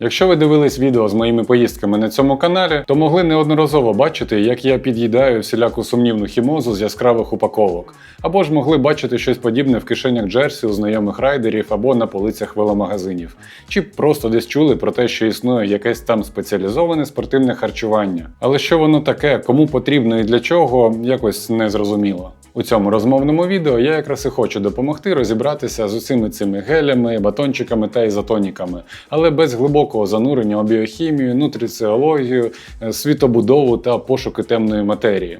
Якщо ви дивились відео з моїми поїздками на цьому каналі, то могли неодноразово бачити, як я під'їдаю всіляку сумнівну хімозу з яскравих упаковок, або ж могли бачити щось подібне в кишенях джерсі у знайомих райдерів або на полицях веломагазинів, чи просто десь чули про те, що існує якесь там спеціалізоване спортивне харчування. Але що воно таке, кому потрібно і для чого, якось не зрозуміло. У цьому розмовному відео я якраз і хочу допомогти розібратися з усіми цими гелями, батончиками та ізотоніками, але без глибокого занурення у біохімію, нутриціологію, е, світобудову та пошуки темної матерії.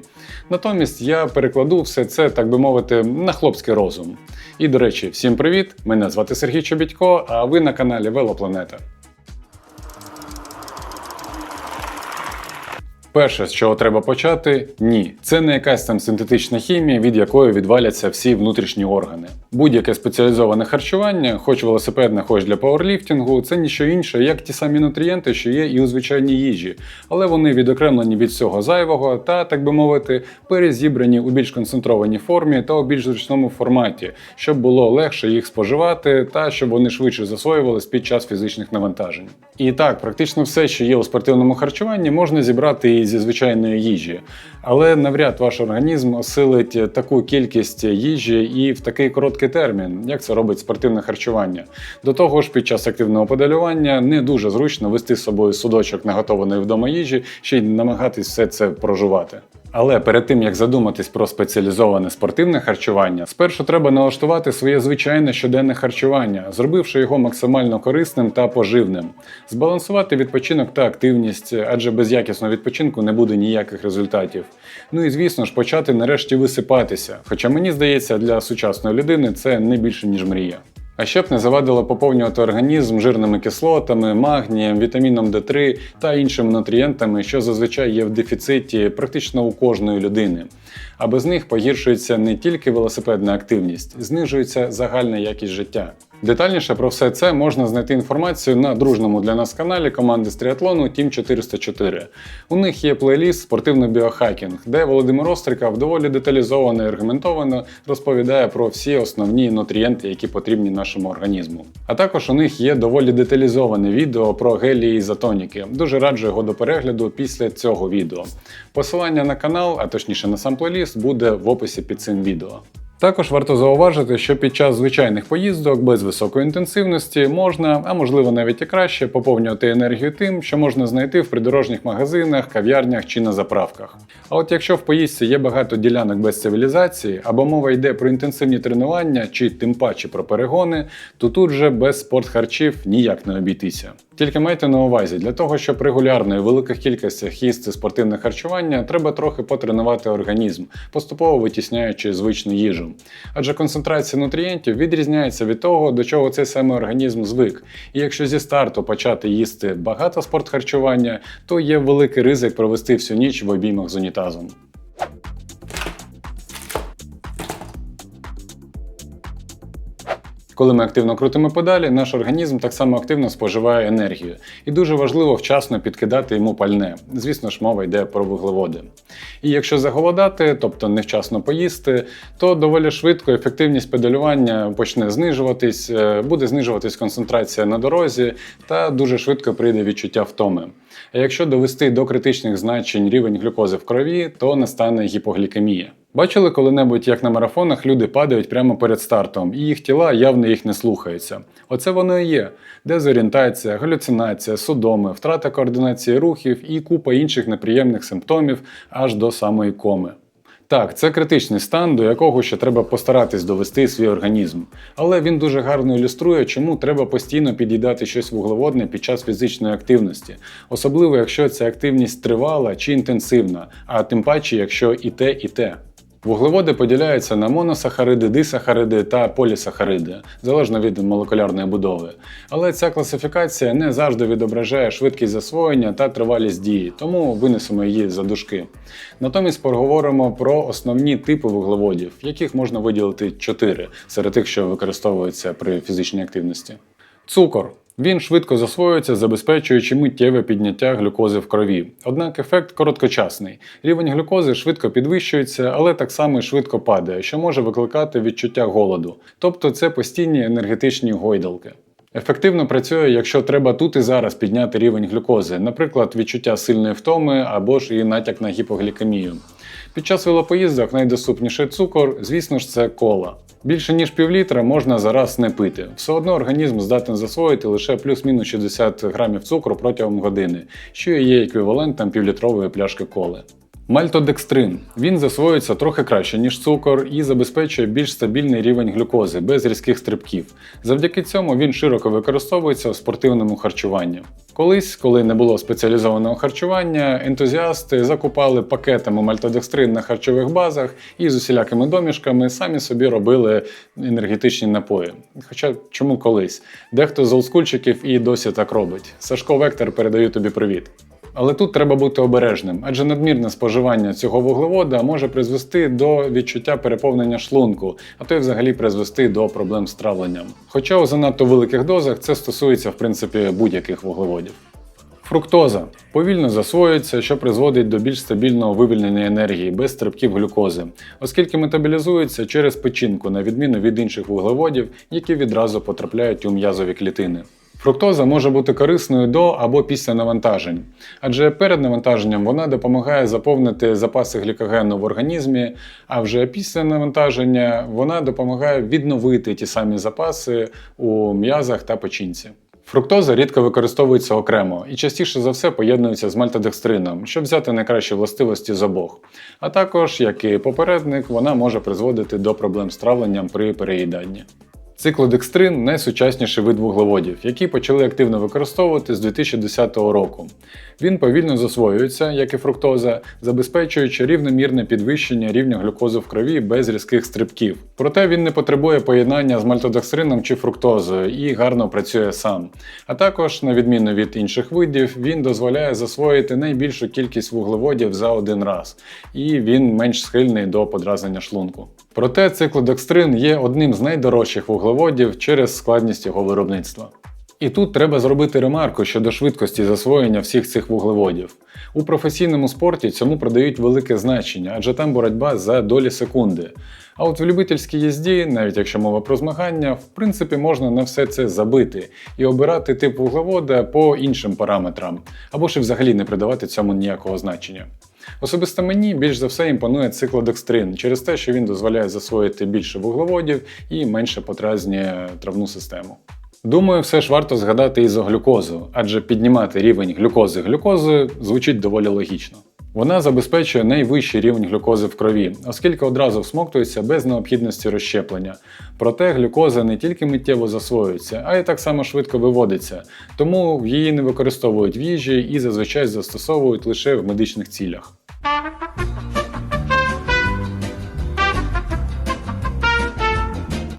Натомість я перекладу все це, так би мовити, на хлопський розум. І до речі, всім привіт! Мене звати Сергій Чобітько, а ви на каналі Велопланета. Перше, з чого треба почати, ні, це не якась там синтетична хімія, від якої відваляться всі внутрішні органи. Будь-яке спеціалізоване харчування, хоч велосипедне, хоч для пауерліфтингу, це ніщо інше, як ті самі нутрієнти, що є і у звичайній їжі, але вони відокремлені від всього зайвого та, так би мовити, перезібрані у більш концентрованій формі та у більш зручному форматі, щоб було легше їх споживати та щоб вони швидше засвоювались під час фізичних навантажень. І так, практично все, що є у спортивному харчуванні, можна зібрати зі звичайної їжі, але навряд ваш організм осилить таку кількість їжі і в такий короткий термін, як це робить спортивне харчування. До того ж, під час активного педалювання не дуже зручно вести з собою судочок наготованої вдома їжі, ще й намагатись все це проживати. Але перед тим як задуматись про спеціалізоване спортивне харчування, спершу треба налаштувати своє звичайне щоденне харчування, зробивши його максимально корисним та поживним, збалансувати відпочинок та активність, адже без якісного відпочинку не буде ніяких результатів. Ну і звісно ж почати нарешті висипатися. Хоча мені здається, для сучасної людини це не більше ніж мрія. А ще б не завадило поповнювати організм жирними кислотами, магнієм, вітаміном D3 та іншими нутрієнтами, що зазвичай є в дефіциті практично у кожної людини. А без них погіршується не тільки велосипедна активність, знижується загальна якість життя. Детальніше про все це можна знайти інформацію на дружному для нас каналі команди з тріатлону Team 404. У них є плейліст Спортивний біохакінг, де Володимир Остриков доволі деталізовано і аргументовано розповідає про всі основні нутрієнти, які потрібні нашому організму. А також у них є доволі деталізоване відео про гелії і ізотоніки. Дуже раджу його до перегляду після цього відео. Посилання на канал, а точніше на сам плейліст, буде в описі під цим відео. Також варто зауважити, що під час звичайних поїздок без високої інтенсивності можна, а можливо навіть і краще, поповнювати енергію тим, що можна знайти в придорожніх магазинах, кав'ярнях чи на заправках. А от якщо в поїздці є багато ділянок без цивілізації, або мова йде про інтенсивні тренування чи тим паче про перегони, то тут же без спортхарчів ніяк не обійтися. Тільки майте на увазі, для того, щоб регулярно і в великих кількостях їсти спортивне харчування, треба трохи потренувати організм, поступово витісняючи звичну їжу. Адже концентрація нутрієнтів відрізняється від того, до чого цей самий організм звик. І якщо зі старту почати їсти багато спортхарчування, то є великий ризик провести всю ніч в обіймах з унітазом. Коли ми активно крутимо педалі, наш організм так само активно споживає енергію, і дуже важливо вчасно підкидати йому пальне. Звісно ж, мова йде про вуглеводи. І якщо заголодати, тобто невчасно поїсти, то доволі швидко ефективність педалювання почне знижуватись, е, буде знижуватись концентрація на дорозі, та дуже швидко прийде відчуття втоми. А якщо довести до критичних значень рівень глюкози в крові, то настане гіпоглікемія. Бачили коли-небудь, як на марафонах люди падають прямо перед стартом, і їх тіла явно їх не слухаються. Оце воно і є: дезорієнтація, галюцинація, судоми, втрата координації рухів і купа інших неприємних симптомів аж до самої коми. Так, це критичний стан, до якого ще треба постаратись довести свій організм. Але він дуже гарно ілюструє, чому треба постійно під'їдати щось вуглеводне під час фізичної активності, особливо якщо ця активність тривала чи інтенсивна, а тим паче, якщо і те, і те. Вуглеводи поділяються на моносахариди, дисахариди та полісахариди, залежно від молекулярної будови. Але ця класифікація не завжди відображає швидкість засвоєння та тривалість дії, тому винесемо її за дужки. Натомість поговоримо про основні типи вуглеводів, яких можна виділити чотири серед тих, що використовуються при фізичній активності. Цукор. Він швидко засвоюється, забезпечуючи миттєве підняття глюкози в крові. Однак ефект короткочасний. Рівень глюкози швидко підвищується, але так само швидко падає, що може викликати відчуття голоду. Тобто це постійні енергетичні гойдалки. Ефективно працює, якщо треба тут і зараз підняти рівень глюкози, наприклад, відчуття сильної втоми або ж і натяк на гіпоглікемію. Під час велопоїздок найдоступніший цукор, звісно ж, це кола. Більше ніж півлітра можна зараз не пити. Все одно організм здатен засвоїти лише плюс-мінус 60 грамів цукру протягом години, що є еквівалентом півлітрової пляшки коли. Мальтодекстрин. Він засвоюється трохи краще, ніж цукор, і забезпечує більш стабільний рівень глюкози без різких стрибків. Завдяки цьому він широко використовується в спортивному харчуванні. Колись, коли не було спеціалізованого харчування, ентузіасти закупали пакетами мальтодекстрин на харчових базах і з усілякими домішками самі собі робили енергетичні напої. Хоча чому колись? Дехто з олдскульчиків і досі так робить. Сашко Вектор передаю тобі привіт. Але тут треба бути обережним, адже надмірне споживання цього вуглевода може призвести до відчуття переповнення шлунку, а то й взагалі призвести до проблем з травленням. Хоча у занадто великих дозах це стосується в принципі будь-яких вуглеводів. Фруктоза повільно засвоюється, що призводить до більш стабільного вивільнення енергії без стрибків глюкози, оскільки метаболізується через печінку, на відміну від інших вуглеводів, які відразу потрапляють у м'язові клітини. Фруктоза може бути корисною до або після навантажень, адже перед навантаженням вона допомагає заповнити запаси глікогену в організмі, а вже після навантаження вона допомагає відновити ті самі запаси у м'язах та печінці. Фруктоза рідко використовується окремо і частіше за все поєднується з мальтодекстрином, щоб взяти найкращі властивості з обох. А також, як і попередник, вона може призводити до проблем з травленням при переїданні. Циклодекстрин найсучасніший вид вуглеводів, які почали активно використовувати з 2010 року. Він повільно засвоюється, як і фруктоза, забезпечуючи рівномірне підвищення рівня глюкози в крові без різких стрибків. Проте він не потребує поєднання з мальтодекстрином чи фруктозою і гарно працює сам. А також, на відміну від інших видів, він дозволяє засвоїти найбільшу кількість вуглеводів за один раз, і він менш схильний до подразнення шлунку. Проте циклодекстрин є одним з найдорожчих вуглеводів через складність його виробництва. І тут треба зробити ремарку щодо швидкості засвоєння всіх цих вуглеводів. У професійному спорті цьому придають велике значення, адже там боротьба за долі секунди. А от в любительській їзді, навіть якщо мова про змагання, в принципі можна на все це забити і обирати тип вуглевода по іншим параметрам, або ж і взагалі не придавати цьому ніякого значення. Особисто мені більш за все імпонує циклодекстрин через те, що він дозволяє засвоїти більше вуглеводів і менше подразнює травну систему. Думаю, все ж варто згадати ізоглюкозу, адже піднімати рівень глюкози глюкози звучить доволі логічно. Вона забезпечує найвищий рівень глюкози в крові, оскільки одразу всмоктується без необхідності розщеплення. Проте глюкоза не тільки миттєво засвоюється, а й так само швидко виводиться, тому її не використовують в їжі і зазвичай застосовують лише в медичних цілях.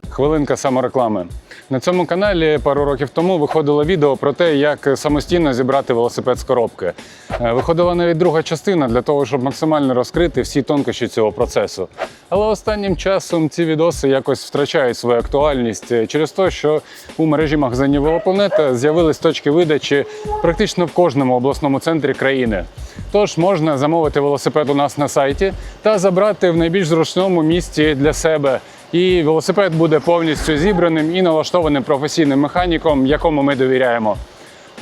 Хвилинка самореклами. На цьому каналі пару років тому виходило відео про те, як самостійно зібрати велосипед з коробки. Е, Виходила навіть друга частина для того, щоб максимально розкрити всі тонкощі цього процесу. Але останнім часом ці відоси якось втрачають свою актуальність е, через те, що у мережі магазинів Велопланета з'явились точки видачі практично в кожному обласному центрі країни. Тож можна замовити велосипед у нас на сайті та забрати в найбільш зручному місці для себе. І велосипед буде повністю зібраним і налаштованим професійним механіком, якому ми довіряємо.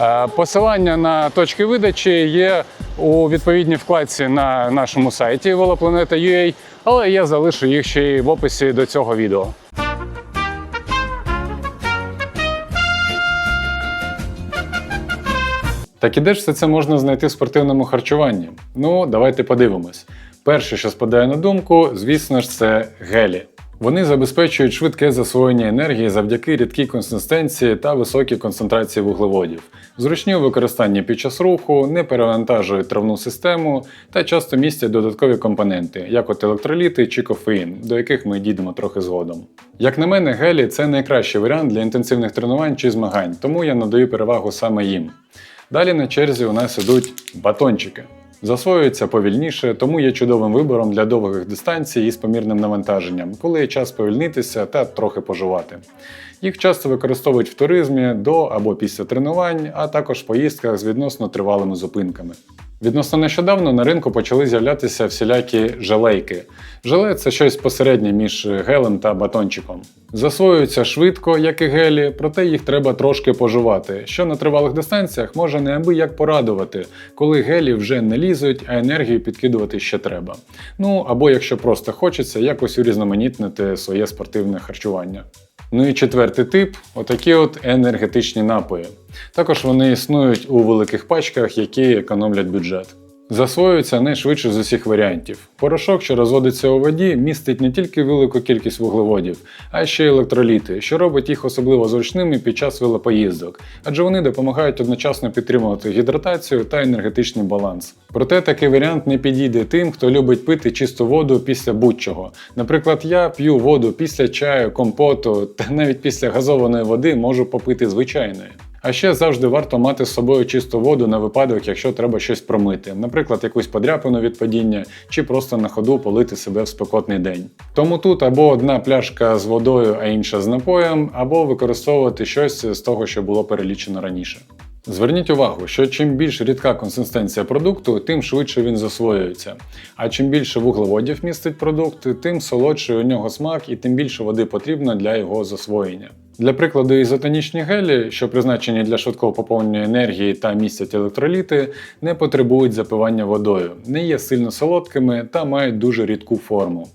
Е, Посилання на точки видачі є у відповідній вкладці на нашому сайті Велопланета.ua, але я залишу їх ще й в описі до цього відео. Так і де ж все це можна знайти в спортивному харчуванні? Ну, давайте подивимось. Перше, що спадає на думку, звісно ж, це гелі. Вони забезпечують швидке засвоєння енергії завдяки рідкій консистенції та високій концентрації вуглеводів, зручні у використанні під час руху, не перевантажують травну систему та часто містять додаткові компоненти, як от електроліти чи кофеїн, до яких ми дійдемо трохи згодом. Як на мене, гелі це найкращий варіант для інтенсивних тренувань чи змагань, тому я надаю перевагу саме їм. Далі на черзі у нас ідуть батончики. Засвоюються повільніше, тому є чудовим вибором для довгих дистанцій із помірним навантаженням, коли є час повільнитися та трохи пожувати. Їх часто використовують в туризмі до або після тренувань, а також в поїздках з відносно тривалими зупинками. Відносно нещодавно на ринку почали з'являтися всілякі желейки. Желе це щось посереднє між гелем та батончиком. Засвоюються швидко, як і гелі, проте їх треба трошки пожувати, що на тривалих дистанціях може неабияк порадувати, коли гелі вже не лізуть, а енергію підкидувати ще треба. Ну або якщо просто хочеться якось урізноманітнити своє спортивне харчування. Ну і четвертий тип отакі от енергетичні напої. Також вони існують у великих пачках, які економлять бюджет. Засвоюється найшвидше з усіх варіантів. Порошок, що розводиться у воді, містить не тільки велику кількість вуглеводів, а ще й електроліти, що робить їх особливо зручними під час велопоїздок, адже вони допомагають одночасно підтримувати гідратацію та енергетичний баланс. Проте такий варіант не підійде тим, хто любить пити чисту воду після будь-чого. Наприклад, я п'ю воду після чаю, компоту та навіть після газованої води можу попити звичайної. А ще завжди варто мати з собою чисту воду на випадок, якщо треба щось промити, наприклад, якусь подряпину від падіння, чи просто на ходу полити себе в спекотний день. Тому тут або одна пляшка з водою, а інша з напоєм, або використовувати щось з того, що було перелічено раніше. Зверніть увагу, що чим більш рідка консистенція продукту, тим швидше він засвоюється. А чим більше вуглеводів містить продукт, тим солодший у нього смак і тим більше води потрібно для його засвоєння. Для прикладу, ізотонічні гелі, що призначені для швидкого поповнення енергії та містять електроліти, не потребують запивання водою, не є сильно солодкими та мають дуже рідку форму.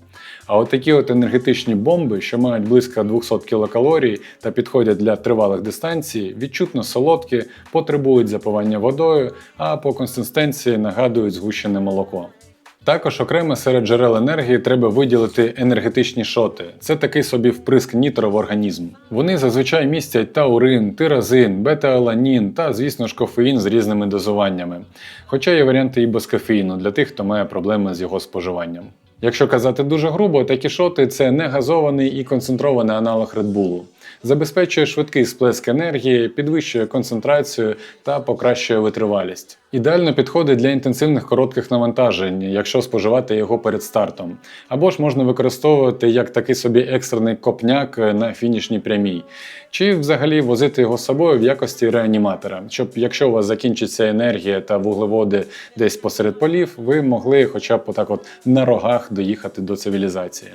А от такі от енергетичні бомби, що мають близько 200 кілокалорій та підходять для тривалих дистанцій, відчутно солодкі, потребують запивання водою, а по консистенції нагадують згущене молоко. Також окремо серед джерел енергії треба виділити енергетичні шоти. Це такий собі вприск нітро в організм. Вони зазвичай містять таурин, тиразин, бета-аланін та, звісно ж, кофеїн з різними дозуваннями. Хоча є варіанти і без кофеїну для тих, хто має проблеми з його споживанням. Якщо казати дуже грубо, такі шоти це не газований і концентрований аналог Bull. Забезпечує швидкий сплеск енергії, підвищує концентрацію та покращує витривалість. Ідеально підходить для інтенсивних коротких навантажень, якщо споживати його перед стартом. Або ж можна використовувати як такий собі екстрений копняк на фінішній прямій, чи взагалі возити його з собою в якості реаніматора, щоб якщо у вас закінчиться енергія та вуглеводи десь посеред полів, ви могли хоча б отак от на рогах доїхати до цивілізації.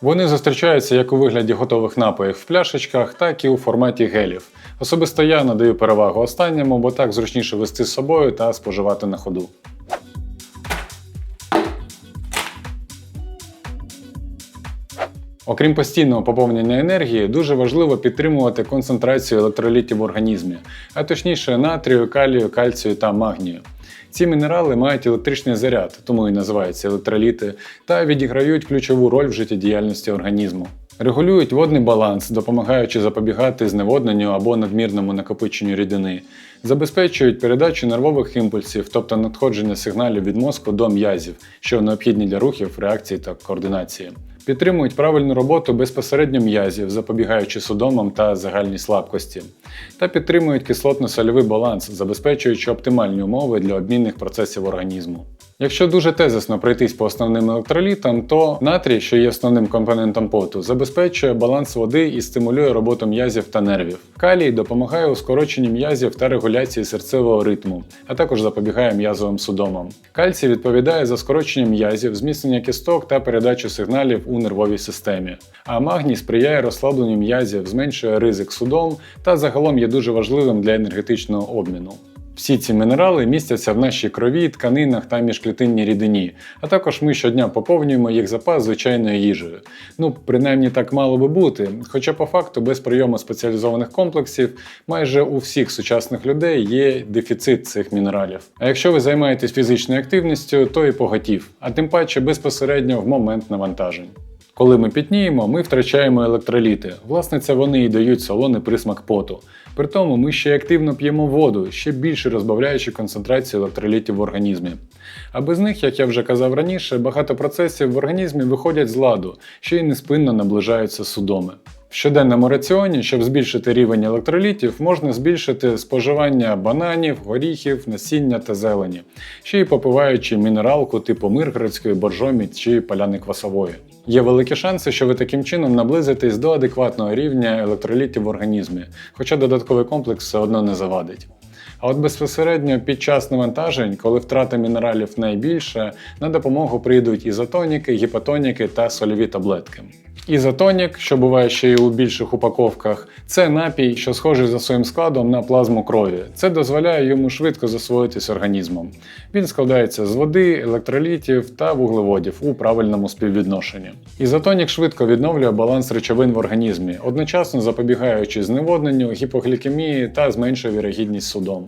Вони зустрічаються як у вигляді готових напоїв в пляшечках, так і у форматі гелів. Особисто я надаю перевагу останньому, бо так зручніше вести з собою та споживати на ходу. Окрім постійного поповнення енергії, дуже важливо підтримувати концентрацію електролітів в організмі, а точніше натрію, калію, кальцію та магнію. Ці мінерали мають електричний заряд, тому і називаються електроліти, та відіграють ключову роль в життєдіяльності організму. Регулюють водний баланс, допомагаючи запобігати зневодненню або надмірному накопиченню рідини, забезпечують передачу нервових імпульсів, тобто надходження сигналів від мозку до м'язів, що необхідні для рухів, реакції та координації. Підтримують правильну роботу безпосередньо м'язів, запобігаючи судомам та загальній слабкості, та підтримують кислотно-сольовий баланс, забезпечуючи оптимальні умови для обмінних процесів організму. Якщо дуже тезисно пройтись по основним електролітам, то натрій, що є основним компонентом поту, забезпечує баланс води і стимулює роботу м'язів та нервів. Калій допомагає у скороченні м'язів та регуляції серцевого ритму, а також запобігає м'язовим судомам. Кальцій відповідає за скорочення м'язів, зміцнення кісток та передачу сигналів у нервовій системі. А магній сприяє розслабленню м'язів, зменшує ризик судом та загалом є дуже важливим для енергетичного обміну. Всі ці мінерали містяться в нашій крові, тканинах та міжклітинній рідині, а також ми щодня поповнюємо їх запас звичайною їжею. Ну, принаймні так мало би бути, хоча по факту без прийому спеціалізованих комплексів майже у всіх сучасних людей є дефіцит цих мінералів. А якщо ви займаєтесь фізичною активністю, то і поготів, а тим паче безпосередньо в момент навантажень. Коли ми пітніємо, ми втрачаємо електроліти. Власне, це вони і дають солоний присмак поту. При тому ми ще активно п'ємо воду, ще більше розбавляючи концентрацію електролітів в організмі. А без них, як я вже казав раніше, багато процесів в організмі виходять з ладу, що й неспинно наближаються судоми. В щоденному раціоні, щоб збільшити рівень електролітів, можна збільшити споживання бананів, горіхів, насіння та зелені, ще й попиваючи мінералку типу миргородської, боржомі чи поляни квасової. Є великі шанси, що ви таким чином наблизитесь до адекватного рівня електролітів в організмі, хоча додатковий комплекс все одно не завадить. А от безпосередньо під час навантажень, коли втрата мінералів найбільша, на допомогу прийдуть ізотоніки, гіпотоніки та сольові таблетки. Ізотонік, що буває ще й у більших упаковках, це напій, що схожий за своїм складом на плазму крові. Це дозволяє йому швидко засвоїтись організмом. Він складається з води, електролітів та вуглеводів у правильному співвідношенні. Ізотонік швидко відновлює баланс речовин в організмі, одночасно запобігаючи зневодненню, гіпоглікемії та зменшує вірогідність судом.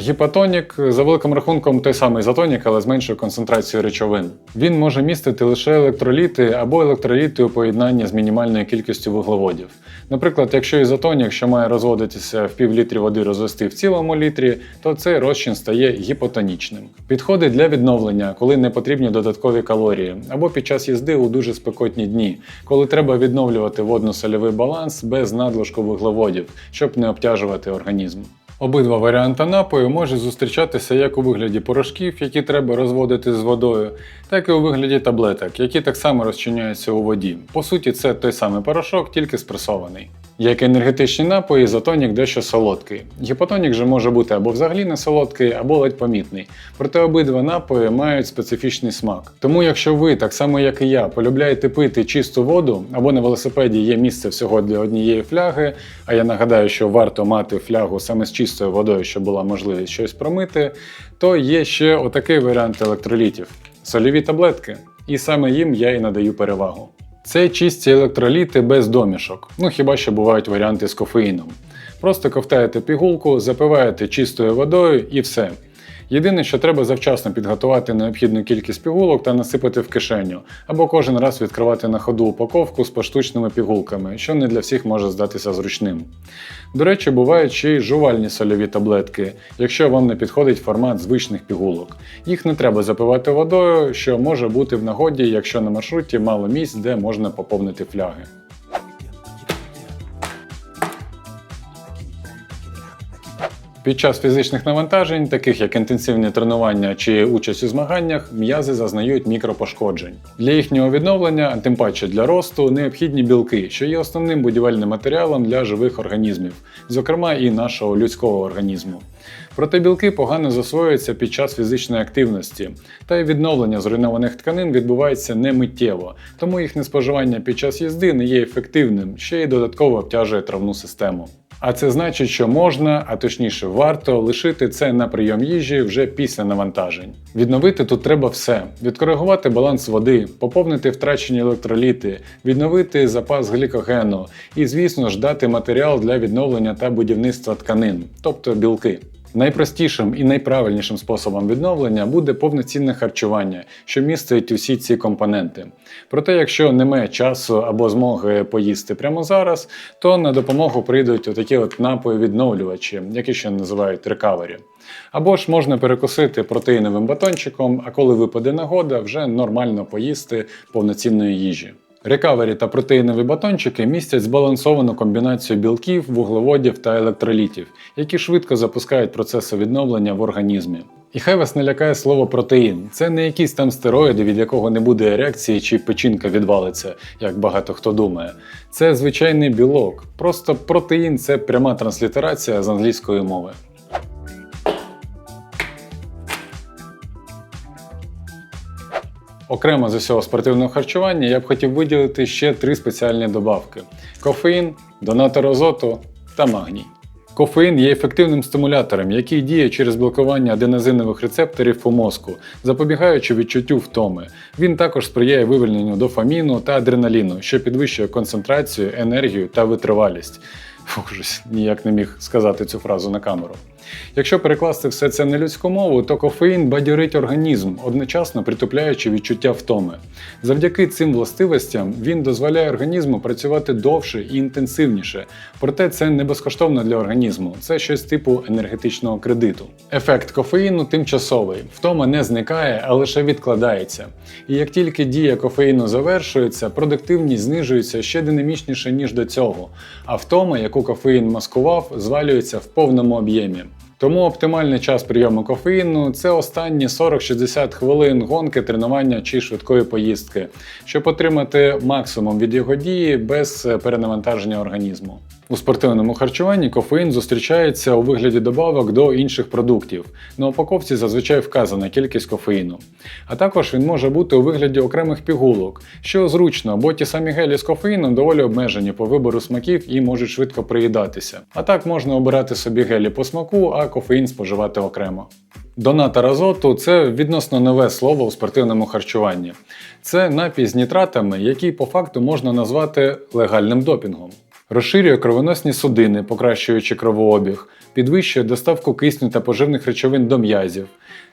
Гіпотонік за великим рахунком той самий ізотонік, але з меншою концентрацією речовин. Він може містити лише електроліти або електроліти у поєднанні з мінімальною кількістю вуглеводів. Наприклад, якщо ізотонік, що має розводитися в півлітрі води, розвести в цілому літрі, то цей розчин стає гіпотонічним. Підходить для відновлення, коли не потрібні додаткові калорії, або під час їзди у дуже спекотні дні, коли треба відновлювати водно-сольовий баланс без надлишку вуглеводів, щоб не обтяжувати організм. Обидва варіанти напою може зустрічатися як у вигляді порошків, які треба розводити з водою, так і у вигляді таблеток, які так само розчиняються у воді. По суті, це той самий порошок, тільки спресований. Як енергетичні напої, ізотонік дещо солодкий. Гіпотонік же може бути або взагалі не солодкий, або ледь помітний. Проте обидва напої мають специфічний смак. Тому, якщо ви, так само як і я, полюбляєте пити чисту воду, або на велосипеді є місце всього для однієї фляги, а я нагадаю, що варто мати флягу саме з чистою водою, щоб була можливість щось промити, то є ще отакий варіант електролітів сольові таблетки. І саме їм я і надаю перевагу. Це чисті електроліти без домішок, ну хіба що бувають варіанти з кофеїном. Просто ковтаєте пігулку, запиваєте чистою водою і все. Єдине, що треба завчасно підготувати необхідну кількість пігулок та насипати в кишеню, або кожен раз відкривати на ходу упаковку з поштучними пігулками, що не для всіх може здатися зручним. До речі, бувають ще й жувальні сольові таблетки, якщо вам не підходить формат звичних пігулок. Їх не треба запивати водою, що може бути в нагоді, якщо на маршруті мало місць, де можна поповнити фляги. Під час фізичних навантажень, таких як інтенсивні тренування чи участь у змаганнях, м'язи зазнають мікропошкоджень. Для їхнього відновлення, а тим паче для росту, необхідні білки, що є основним будівельним матеріалом для живих організмів, зокрема і нашого людського організму. Проте білки погано засвоюються під час фізичної активності, та й відновлення зруйнованих тканин відбувається не миттєво, тому їхнє споживання під час їзди не є ефективним, ще й додатково обтяжує травну систему. А це значить, що можна, а точніше варто лишити це на прийом їжі вже після навантажень. Відновити тут треба все: відкоригувати баланс води, поповнити втрачені електроліти, відновити запас глікогену і, звісно ж, дати матеріал для відновлення та будівництва тканин, тобто білки. Найпростішим і найправильнішим способом відновлення буде повноцінне харчування, що містить усі ці компоненти. Проте, якщо немає часу або змоги поїсти прямо зараз, то на допомогу прийдуть отакі от напої-відновлювачі, які ще називають рекавері. Або ж можна перекусити протеїновим батончиком, а коли випаде нагода, вже нормально поїсти повноцінної їжі. Рекавері та протеїнові батончики містять збалансовану комбінацію білків, вуглеводів та електролітів, які швидко запускають процеси відновлення в організмі. І хай вас не лякає слово протеїн. Це не якісь там стероїди, від якого не буде реакції чи печінка відвалиться, як багато хто думає. Це звичайний білок. Просто протеїн це пряма транслітерація з англійської мови. Окремо з усього спортивного харчування я б хотів виділити ще три спеціальні добавки: кофеїн, донатор азоту та магній. Кофеїн є ефективним стимулятором, який діє через блокування аденозинових рецепторів у мозку, запобігаючи відчуттю втоми. Він також сприяє вивільненню дофаміну та адреналіну, що підвищує концентрацію, енергію та витривалість. Фух, ніяк не міг сказати цю фразу на камеру. Якщо перекласти все це на людську мову, то кофеїн бадьорить організм, одночасно притупляючи відчуття втоми. Завдяки цим властивостям він дозволяє організму працювати довше і інтенсивніше. Проте це не безкоштовно для організму, це щось типу енергетичного кредиту. Ефект кофеїну тимчасовий, втома не зникає, а лише відкладається. І як тільки дія кофеїну завершується, продуктивність знижується ще динамічніше, ніж до цього, а втома, яку кофеїн маскував, звалюється в повному об'ємі. Тому оптимальний час прийому кофеїну це останні 40-60 хвилин гонки, тренування чи швидкої поїздки, щоб отримати максимум від його дії без перенавантаження організму. У спортивному харчуванні кофеїн зустрічається у вигляді добавок до інших продуктів. На упаковці зазвичай вказана кількість кофеїну. А також він може бути у вигляді окремих пігулок, що зручно, бо ті самі гелі з кофеїном доволі обмежені по вибору смаків і можуть швидко приїдатися. А так можна обирати собі гелі по смаку, а кофеїн споживати окремо. Донатор азоту це відносно нове слово у спортивному харчуванні. Це напій з нітратами, який по факту можна назвати легальним допінгом. Розширює кровоносні судини, покращуючи кровообіг, підвищує доставку кисню та поживних речовин до м'язів,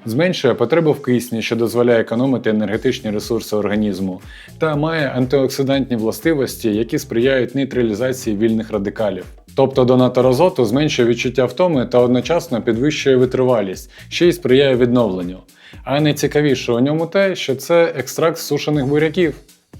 зменшує потребу в кисні, що дозволяє економити енергетичні ресурси організму, та має антиоксидантні властивості, які сприяють нейтралізації вільних радикалів. Тобто донатор азоту зменшує відчуття втоми та одночасно підвищує витривалість, ще й сприяє відновленню. А найцікавіше у ньому те, що це екстракт сушених буряків.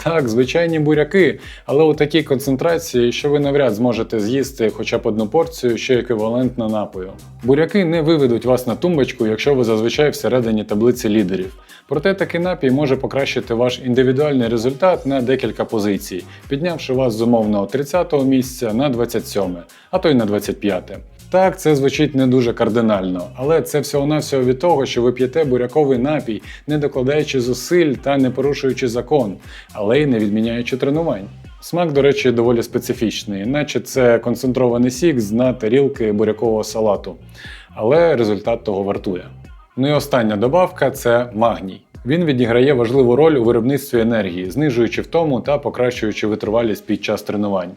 Так, звичайні буряки, але у такій концентрації, що ви навряд зможете з'їсти хоча б одну порцію, що еквівалентна напою. Буряки не виведуть вас на тумбочку, якщо ви зазвичай всередині таблиці лідерів. Проте такий напій може покращити ваш індивідуальний результат на декілька позицій, піднявши вас з умовного 30-го місця на 27, а то й на 25. Так, це звучить не дуже кардинально, але це всього-навсього від того, що ви п'єте буряковий напій, не докладаючи зусиль та не порушуючи закон, але й не відміняючи тренувань. Смак, до речі, доволі специфічний, наче це концентрований сік з дна тарілки бурякового салату, але результат того вартує. Ну і остання добавка це магній. Він відіграє важливу роль у виробництві енергії, знижуючи втому та покращуючи витривалість під час тренувань.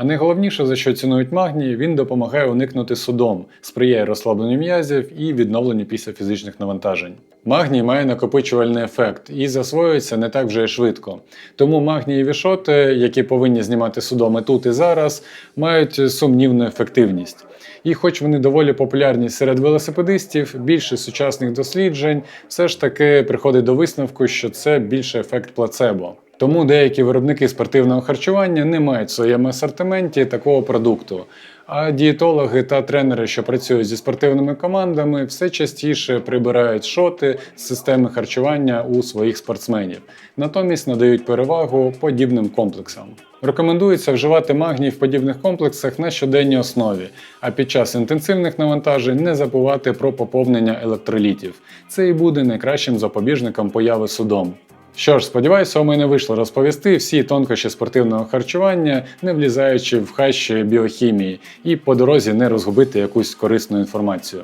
А найголовніше, за що цінують магній, він допомагає уникнути судом, сприяє розслабленню м'язів і відновленню після фізичних навантажень. Магній має накопичувальний ефект і засвоюється не так вже й швидко. Тому магнієві шоти, які повинні знімати судоми тут і зараз, мають сумнівну ефективність. І хоч вони доволі популярні серед велосипедистів, більшість сучасних досліджень все ж таки приходить до висновку, що це більше ефект плацебо. Тому деякі виробники спортивного харчування не мають в своєму асортименті такого продукту. А дієтологи та тренери, що працюють зі спортивними командами, все частіше прибирають шоти з системи харчування у своїх спортсменів, натомість надають перевагу подібним комплексам. Рекомендується вживати магній в подібних комплексах на щоденній основі, а під час інтенсивних навантажень не забувати про поповнення електролітів. Це і буде найкращим запобіжником появи судом. Що ж, сподіваюся, у мене вийшло розповісти всі тонкощі спортивного харчування, не влізаючи в хащі біохімії, і по дорозі не розгубити якусь корисну інформацію.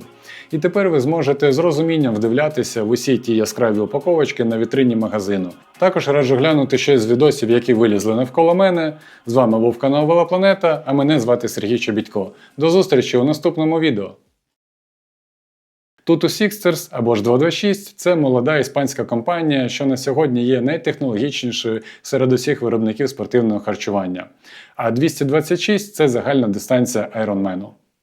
І тепер ви зможете з розумінням вдивлятися в усі ті яскраві упаковочки на вітрині магазину. Також раджу глянути щось з відосів, які вилізли навколо мене. З вами був канал Вела Планета, а мене звати Сергій Чобітько. До зустрічі у наступному відео. Tutu Sixers або ж 226 це молода іспанська компанія, що на сьогодні є найтехнологічнішою серед усіх виробників спортивного харчування. А 226 це загальна дистанція Ironman.